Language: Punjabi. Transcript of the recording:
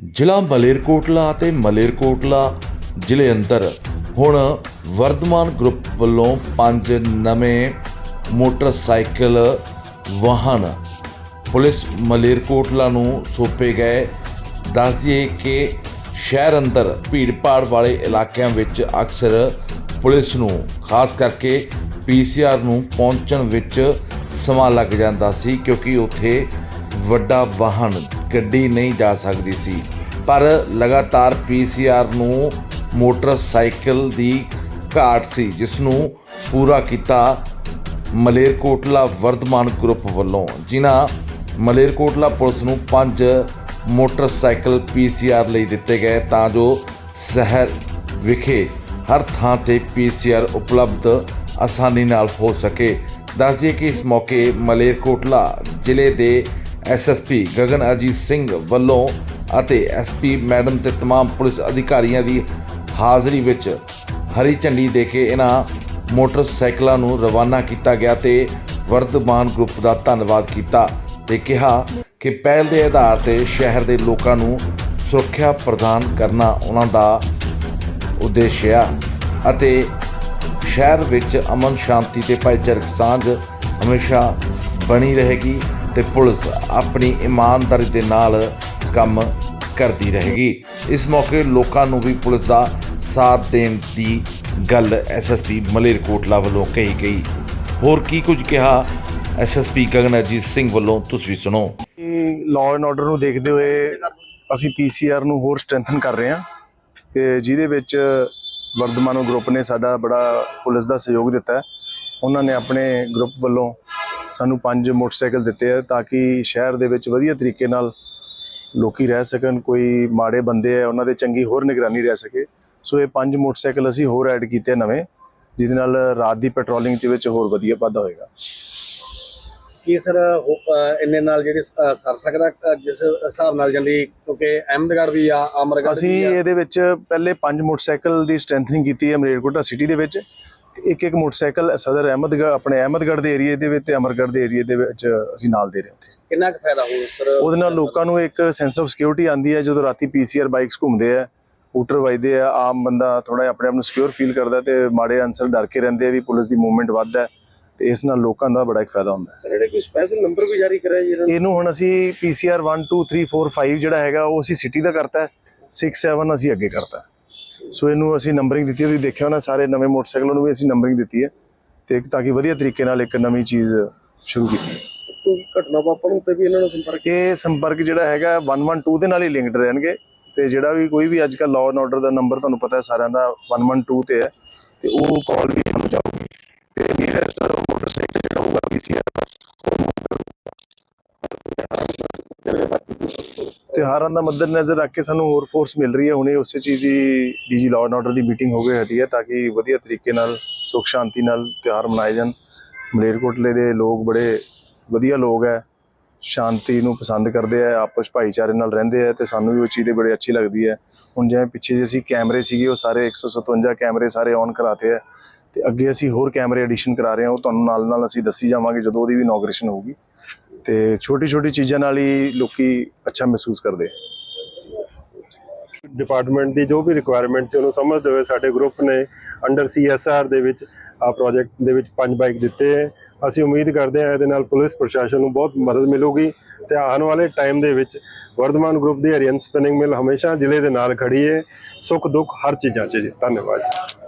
ਜ਼ਿਲ੍ਹਾ ਮਲੇਰਕੋਟਲਾ ਅਤੇ ਮਲੇਰਕੋਟਲਾ ਜ਼ਿਲ੍ਹੇ ਅੰਦਰ ਹੁਣ ਵਰਧਮਾਨ ਗਰੁੱਪ ਵੱਲੋਂ ਪੰਜ ਨਵੇਂ ਮੋਟਰਸਾਈਕਲ ਵਾਹਨ ਪੁਲਿਸ ਮਲੇਰਕੋਟਲਾ ਨੂੰ ਸੌਂਪੇ ਗਏ। ਦੱਸ ਦਈਏ ਕਿ ਸ਼ਹਿਰ ਅੰਦਰ ਭੀੜ-ਭਾੜ ਵਾਲੇ ਇਲਾਕਿਆਂ ਵਿੱਚ ਅਕਸਰ ਪੁਲਿਸ ਨੂੰ, ਖਾਸ ਕਰਕੇ ਪੀਸੀਆਰ ਨੂੰ ਪਹੁੰਚਣ ਵਿੱਚ ਸਮਾਂ ਲੱਗ ਜਾਂਦਾ ਸੀ ਕਿਉਂਕਿ ਉੱਥੇ ਵੱਡਾ ਵਾਹਨ, ਗੱਡੀ ਨਹੀਂ ਜਾ ਸਕਦੀ ਸੀ। ਪਰ ਲਗਾਤਾਰ ਪੀਸੀਆਰ ਨੂੰ ਮੋਟਰਸਾਈਕਲ ਦੀ ਘਾਟ ਸੀ ਜਿਸ ਨੂੰ ਪੂਰਾ ਕੀਤਾ ਮਲੇਰਕੋਟਲਾ ਵਰਧਮਾਨ ਗਰੁੱਪ ਵੱਲੋਂ। ਜਿਨ੍ਹਾਂ ਮਲੇਰਕੋਟਲਾ ਪੁਲਿਸ ਨੂੰ ਪੰਜ ਮੋਟਰਸਾਈਕਲ ਪੀਸੀਆਰ ਲਈ ਦਿੱਤੇ ਗਏ, ਤਾਂ ਜੋ ਸ਼ਹਿਰ ਵਿਖੇ ਹਰ ਥਾਂ ਤੇ ਪੀਸੀਆਰ ਉਪਲਬਧ ਆਸਾਨੀ ਨਾਲ ਹੋ ਸਕੇ। ਦੱਸ ਕਿ ਇਸ ਮੌਕੇ ਮਲੇਰਕੋਟਲਾ ਜ਼ਿਲ੍ਹੇ ਦੇ ਐਸਐਸਪੀ ਗਗਨ ਅਜੀਤ ਸਿੰਘ ਵੱਲੋਂ ਅਤੇ ਐਸਪੀ ਮੈਡਮ ਤੇ तमाम ਪੁਲਿਸ ਅਧਿਕਾਰੀਆਂ ਦੀ ਹਾਜ਼ਰੀ ਵਿੱਚ ਹਰੀ ਝੰਡੀ ਦੇ ਕੇ ਇਹਨਾਂ ਮੋਟਰਸਾਈਕਲਾਂ ਨੂੰ ਰਵਾਨਾ ਕੀਤਾ ਗਿਆ ਤੇ ਵਰਧਮਾਨ ਗਰੁੱਪ ਦਾ ਧੰਨਵਾਦ ਕੀਤਾ ਤੇ ਕਿਹਾ ਕਿ ਪਹਿਲ ਦੇ ਆਧਾਰ ਤੇ ਸ਼ਹਿਰ ਦੇ ਲੋਕਾਂ ਨੂੰ ਸੁਰੱਖਿਆ ਪ੍ਰਦਾਨ ਕਰਨਾ ਉਹਨਾਂ ਦਾ ਉਦੇਸ਼ ਆ ਅਤੇ ਸ਼ਹਿਰ ਵਿੱਚ ਅਮਨ ਸ਼ਾਂਤੀ ਤੇ ਭਾਈਚਾਰਕ ਸਾਂਝ ਹਮੇਸ਼ਾ ਬਣੀ ਰਹੇਗੀ ਤੇ ਪੁਲਿਸ ਆਪਣੀ ਇਮਾਨਦਾਰੀ ਦੇ ਨਾਲ ਕੰਮ ਕਰਦੀ ਰਹੇਗੀ। ਇਸ ਮੌਕੇ ਲੋਕਾਂ ਨੂੰ ਵੀ ਪੁਲਿਸ ਦਾ ਸਾਥ ਦੇਣ ਦੀ ਗੱਲ ਐਸਐਸਪੀ ਮਲੇਰਕੋਟਲਾ ਵੱਲੋਂ ਕਹੀ ਗਈ। ਹੋਰ ਕੀ ਕੁਝ ਕਿਹਾ ਐਸਐਸਪੀ ਗਗਨਜੀਤ ਸਿੰਘ ਵੱਲੋਂ ਤੁਸੀਂ ਵੀ ਸੁਣੋ। ਇਹ ਲਾਅ ਐਂਡ ਆਰਡਰ ਨੂੰ ਦੇਖਦੇ ਹੋਏ ਅਸੀਂ ਪੀਸੀਆਰ ਨੂੰ ਹੋਰ ਸਟਰੈਂਥਨ ਕਰ ਰਹੇ ਹਾਂ ਤੇ ਜਿਹਦੇ ਵਿੱਚ ਵਰਧਮਾਨ ਗਰੁੱਪ ਨੇ ਸਾਡਾ ਬੜਾ ਪੁਲਿਸ ਦਾ ਸਹਿਯੋਗ ਦਿੱਤਾ ਉਹਨਾਂ ਨੇ ਆਪਣੇ ਗਰੁੱਪ ਵੱਲੋਂ ਸਾਨੂੰ ਪੰਜ ਮੋਟਰਸਾਈਕਲ ਦਿੱਤੇ ਆ ਤਾਂ ਕਿ ਸ਼ਹਿਰ ਦੇ ਵਿੱਚ ਵਧੀਆ ਤਰੀਕੇ ਨਾਲ ਲੋਕੀ ਰਹਿ ਸਕਣ ਕੋਈ ਮਾੜੇ ਬੰਦੇ ਆ ਉਹਨਾਂ ਦੇ ਚੰਗੀ ਹੋਰ ਨਿਗਰਾਨੀ ਰਹਿ ਸਕੇ। ਸੋ ਇਹ ਪੰਜ ਮੋਟਰਸਾਈਕਲ ਅਸੀਂ ਹੋਰ ਐਡ ਕੀਤੇ ਨਵੇਂ ਜਿਹਦੇ ਨਾਲ ਰਾਤ ਦੀ ਪੈਟਰੋਲਿੰਗ ਚ ਵਿੱਚ ਹੋਰ ਵਧੀਆ ਵਾਧਾ ਹੋਏਗਾ। ਕੀ ਸਰ ਇੰਨੇ ਨਾਲ ਜਿਹੜੀ ਸਰ ਸਕਦਾ ਜਿਸ ਹਿਸਾਬ ਨਾਲ ਜਾਂਦੀ ਕਿਉਂਕਿ ਅਹਿਮਦਗੜ੍ਹ ਵੀ ਆ ਅਮਰਗੜ੍ਹ ਅਸੀਂ ਇਹਦੇ ਵਿੱਚ ਪਹਿਲੇ ਪੰਜ ਮੋਟਰਸਾਈਕਲ ਦੀ ਸਟਰੈਂਥਨਿੰਗ ਕੀਤੀ ਹੈ ਮਲੇਰਕੋਟਲਾ ਸਿਟੀ ਦੇ ਵਿੱਚ। ਇੱਕ ਇੱਕ ਮੋਟਰਸਾਈਕਲ ਸਦਰ ਅਹਿਮਦਗੜ੍ਹ ਆਪਣੇ ਅਹਿਮਦਗੜ੍ਹ ਦੇ ਏਰੀਏ ਦੇ ਵਿੱਚ ਤੇ ਅਮਰਗੜ੍ਹ ਦੇ ਏਰੀਏ ਦੇ ਵਿੱਚ ਅਸੀਂ ਨਾਲ ਦੇ ਰਹੇ ਹਾਂ ਉੱਥੇ। ਕਿੰਨਾ ਕੁ ਫਾਇਦਾ ਹੋਊ ਸਰ ਉਹਦੇ ਨਾਲ ਲੋਕਾਂ ਨੂੰ ਇੱਕ ਸੈਂਸ ਆਫ ਸਿਕਿਉਰਿਟੀ ਆਂਦੀ ਹੈ ਜਦੋਂ ਰਾਤੀ ਪੀਸੀਆਰ ਬਾਈਕਸ ਘੁੰਮਦੇ ਆ ਹੂਟਰ ਵੱਜਦੇ ਆ ਆਮ ਬੰਦਾ ਥੋੜਾ ਆਪਣੇ ਆਪ ਨੂੰ ਸਿਕਿਉਰ ਫੀਲ ਕਰਦਾ ਤੇ ਮਾੜੇ ਅਨਸਰ ਡਰ ਕੇ ਰਹਿੰਦੇ ਆ ਵੀ ਪੁਲਿਸ ਦੀ ਮੂਵਮੈਂਟ ਵੱਧ ਹੈ ਤੇ ਇਸ ਨਾਲ ਲੋਕਾਂ ਦਾ ਬੜਾ ਇੱਕ ਫਾਇਦਾ ਹੁੰਦਾ ਹੈ ਜਿਹੜੇ ਕੋਈ ਸਪੈਸ਼ਲ ਨੰਬਰ ਵੀ ਜਾਰੀ ਕਰਿਆ ਜੀ ਇਹਨਾਂ ਹੁਣ ਅਸੀਂ ਪੀਸੀਆਰ 1 2 3 4 5 ਜਿਹੜਾ ਹੈਗਾ ਉਹ ਅਸੀਂ ਸਿਟੀ ਦਾ ਕਰਤਾ ਹੈ 6 7 ਅਸੀਂ ਅੱਗੇ ਕਰਤਾ। ਸੋ ਇਹਨੂੰ ਅਸੀਂ ਨੰਬਰਿੰਗ ਦਿੱਤੀ ਹੈ, ਤੁਸੀਂ ਦੇਖਿਆ ਹੋਣਾ ਸਾਰੇ ਨਵੇਂ ਮੋਟਰਸਾਈਕਲਾਂ ਨੂੰ ਵੀ ਅਸੀਂ ਨੰਬਰਿੰਗ ਦਿੱਤੀ ਹੈ ਤੇ ਤਾਂ ਕਿ ਵਧੀਆ ਤਰੀਕੇ ਨਾਲ ਇੱਕ ਨਵੀਂ ਚੀਜ਼ ਸ਼ੁਰੂ ਕੀਤੀ ਹੈ। ਕੋਈ ਘਟਨਾ ਵਾਪਰਨ ਉੱਤੇ ਵੀ ਇਹਨਾਂ ਨੂੰ ਸੰਪਰਕ ਇਹ ਸੰਪਰਕ ਜਿਹੜਾ ਹੈਗਾ 112 ਦੇ ਨਾਲ ਹੀ ਲਿੰਕਡ ਰਹਿਣਗੇ ਤੇ ਜਿਹੜਾ ਵੀ ਕੋਈ ਵੀ ਅੱਜ ਕੱਲ ਲਾਅ ਐਂਡ ਆਰਡਰ ਦਾ ਨੰਬਰ ਤੁਹਾਨੂੰ ਪਤਾ ਹੈ ਸਾਰਿਆਂ ਦਾ 112 ਤੇ ਹੈ ਤੇ ਉਹ ਕਾਲ ਵੀ ਸਾਨੂੰ ਜਾਊਗੀ ਤੇ ਨੀਅਰੈਸਟ ਮੋਟਰਸਾਈਕਲ ਜਿਹੜਾ ਹੋਊਗਾ ਪੀਸੀਆਰ ਤਿਉਹਾਰਾਂ ਦਾ ਮੱਦੇਨਜ਼ਰ ਰੱਖ ਕੇ ਸਾਨੂੰ ਹੋਰ ਫੋਰਸ ਮਿਲ ਰਹੀ ਹੈ। ਹੁਣੇ ਉਸੇ ਚੀਜ਼ ਦੀ ਡੀਜੀ ਲਾਅ ਐਂਡ ਆਰਡਰ ਦੀ ਮੀਟਿੰਗ ਹੋ ਗਈ ਹਟੀ ਹੈ ਤਾਂ ਕਿ ਵਧੀਆ ਤਰੀਕੇ ਨਾਲ ਸੁਖ ਸ਼ਾਂਤੀ ਨਾਲ ਤਿਉਹਾਰ ਮਨਾਏ ਜਾਣ। ਮਲੇਰਕੋਟਲੇ ਦੇ ਲੋਕ ਬੜੇ ਵਧੀਆ ਲੋਕ ਹੈ। ਸ਼ਾਂਤੀ ਨੂੰ ਪਸੰਦ ਕਰਦੇ ਆ ਆਪਸ ਭਾਈਚਾਰੇ ਨਾਲ ਰਹਿੰਦੇ ਆ ਤੇ ਸਾਨੂੰ ਵੀ ਉਹ ਚੀਜ਼ ਦੇ ਬੜੀ ਅੱਛੀ ਲੱਗਦੀ ਹੈ। ਹੁਣ ਜਿਵੇਂ ਪਿੱਛੇ ਜੇ ਅਸੀਂ ਕੈਮਰੇ ਸੀਗੇ, ਉਹ ਸਾਰੇ 157 ਕੈਮਰੇ ਸਾਰੇ ਔਨ ਕਰਾਤੇ ਆ ਤੇ ਅੱਗੇ ਅਸੀਂ ਹੋਰ ਕੈਮਰੇ ਐਡੀਸ਼ਨ ਕਰਾ ਰਹੇ ਹਾਂ। ਉਹ ਤੁਹਾਨੂੰ ਨਾਲ ਨਾਲ ਅਸੀਂ ਦੱਸੀ ਜਾਵਾਂਗੇ ਜਦੋਂ ਉਹਦੀ ਵੀ ਇਨੋਗ੍ਰੇਸ਼ਨ ਹੋਊਗੀ। ਤੇ ਛੋਟੀ ਛੋਟੀ ਚੀਜ਼ਾਂ ਨਾਲ ਹੀ ਲੋਕੀ ਅੱਛਾ ਮਹਿਸੂਸ ਕਰਦੇ ਡਿਪਾਰਟਮੈਂਟ ਦੀ ਜੋ ਵੀ ਰਿਕੁਆਇਰਮੈਂਟ ਸੀ, ਉਹਨੂੰ ਸਮਝਦੇ ਹੋਏ ਸਾਡੇ ਗਰੁੱਪ ਨੇ ਅੰਡਰ ਸੀਐਸਆਰ ਦੇ ਵਿੱਚ ਆ ਪ੍ਰੋਜੈਕਟ ਦੇ ਵਿੱਚ ਪੰਜ ਬਾਈਕ ਦਿੱਤੇ ਹੈ। ਅਸੀਂ ਉਮੀਦ ਕਰਦੇ ਹਾਂ ਇਹਦੇ ਨਾਲ ਪੁਲਿਸ ਪ੍ਰਸ਼ਾਸਨ ਨੂੰ ਬਹੁਤ ਮਦਦ ਮਿਲੂਗੀ ਤੇ ਆਉਣ ਵਾਲੇ ਟਾਈਮ ਦੇ ਵਿੱਚ ਵਰਧਮਾਨ ਗਰੁੱਪ ਦੀ ਹਰੀਅਨ ਸਪਿਨਿੰਗ ਮਿਲ ਹਮੇਸ਼ਾ ਜ਼ਿਲ੍ਹੇ ਦੇ ਨਾਲ ਖੜੀ ਹੈ। ਸੁੱਖ ਦੁੱਖ ਹਰ ਚੀਜ਼ਾਂ 'ਚ ਜੀ। ਧੰਨਵਾਦ ਜੀ।